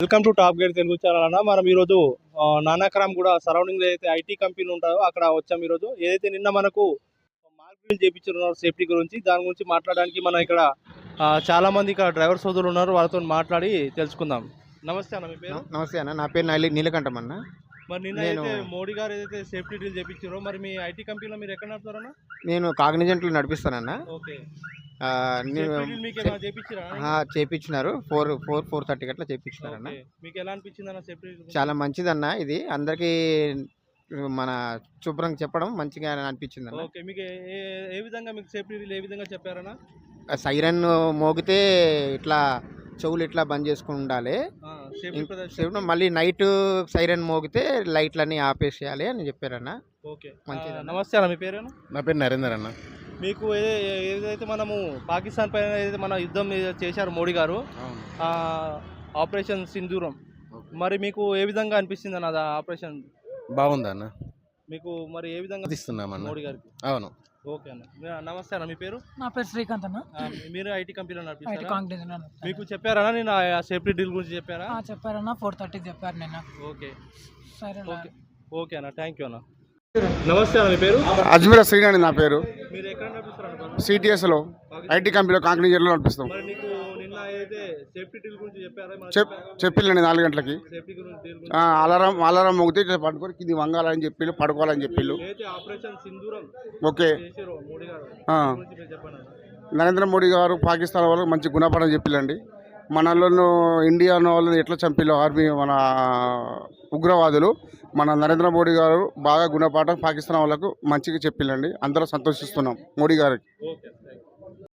Welcome to top gate Telugu channel అన్న. మనం ఈరోజు నానాకరం కూడా సరౌండింగ్ ఏదైతే ఐటీ కంపెనీలు ఉంటాయో అక్కడ వచ్చాం ఈరోజు. ఏదైతే నిన్న మనకు మార్కెటింగ్ చేయించున్నారు సేఫ్టీ గురించి దాని గురించి మాట్లాడడానికి మన ఇక్కడ చాలామంది ఇక్కడ డ్రైవర్ సోదరులు ఉన్నారు. వాళ్ళతో మాట్లాడి తెలుసుకుందాం. నమస్తే అన్న మీ పేరు? నమస్తే అన్న నా పేరు నీలకంఠం అన్న. మరి నిన్న అయితే మోడీ గారు ఏదైతే సేఫ్టీ డ్రిల్ చేయించారో మరి మీ ఐటీ కంపెనీలో మీరు ఎక్కడ నడుపుతారన్న నేను కాగ్నిజెంట్లో నడిపిస్తానన్న. ఓకే. చేపించినారు. ఫోర్ ఫోర్ ఫోర్ థర్టీకి అట్లా చేపించినారన్న. ఓకే. మీకు ఎలా అనిపించింది చాలా మంచిదన్న ఇది. అందరికీ మన శుభ్రం చెప్పడం మంచిగా అనిపించింది ఓకే. మీకు ఏ- విధంగా మీకు సేఫ్టీ ఏ విధంగా చెప్పారన్నా? సైరన్ మోగితే ఇట్లా చెవులు ఇట్లా బంద్ చేసుకుని ఉండాలి సేఫ్టీ మళ్ళీ నైట్ సైరన్ మోగితే లైట్లన్నీ ఆపేసేయాలి అని చెప్పారన్న. ఓకే. మంచిది అన్న. నమస్తే అన్న మీ పేరేనా? నా పేరు నరేందర్ అన్న. మీకు ఏదైతే మనము పాకిస్తాన్ పైన ఏదైతే మన యుద్ధం చేశారు మోడీ గారు ఆ, ఆపరేషన్ సింధూరం మరి మీకు ఏ విధంగా అనిపిస్తుంది అన్న ఆపరేషన్? బాగుందా అన్న. మీకు మరి ఏ విధంగా ఇస్తున్నామన్న మోడీ గారికి? అవును. ఓకే అన్న. నమస్తే అన్న మీ పేరు? నా పేరు శ్రీకాంత్ అన్న. మీరు ఐటీ కంపెనీలో నడిపిస్తారా. మీకు చెప్పారా నేను ఆ సేఫ్టీ డీల్ గురించి చెప్పారా? ఆ, చెప్పారన్న ఫోర్ థర్టీకి చెప్పారు నేను ఓకే. సరే ఓకే. ఓకే అన్న థ్యాంక్ యూ అన్న. నమస్తే అన్న మీ పేరు? అజ్మీర్ శ్రీనాని నా పేరు. మీరు ఎక్కడ నడిపిస్తారు సిటిఎస్లో ఐటీ కంపెనీలో కాంక్రీజర్లో నడిపిస్తాం. నిన్న అయితే సేఫ్టీ గురించి చెప్పారా? చెప్పిల్లండి నాలుగు గంటలకి. అలారం అలారం మోగితే ఇట్లా పడుకొని కింది వంగాలని చెప్పిళ్ళు పడుకోవాలని చెప్పిళ్ళు. ఓకే. నరేంద్ర మోడీ గారు పాకిస్తాన్ వాళ్ళకి మంచి గుణపాఠం చెప్పిల్లండి. మనలను ఇండియా వాళ్ళని ఎట్లా చంపిల్లో ఆర్మీ మన ఉగ్రవాదులు? మన నరేంద్ర మోడీ గారు బాగా గుణపాఠం పాకిస్తాన్ వాళ్ళకు మంచిగా చెప్పిల్లండి. అందరూ సంతోషిస్తున్నాం మోడీ గారికి.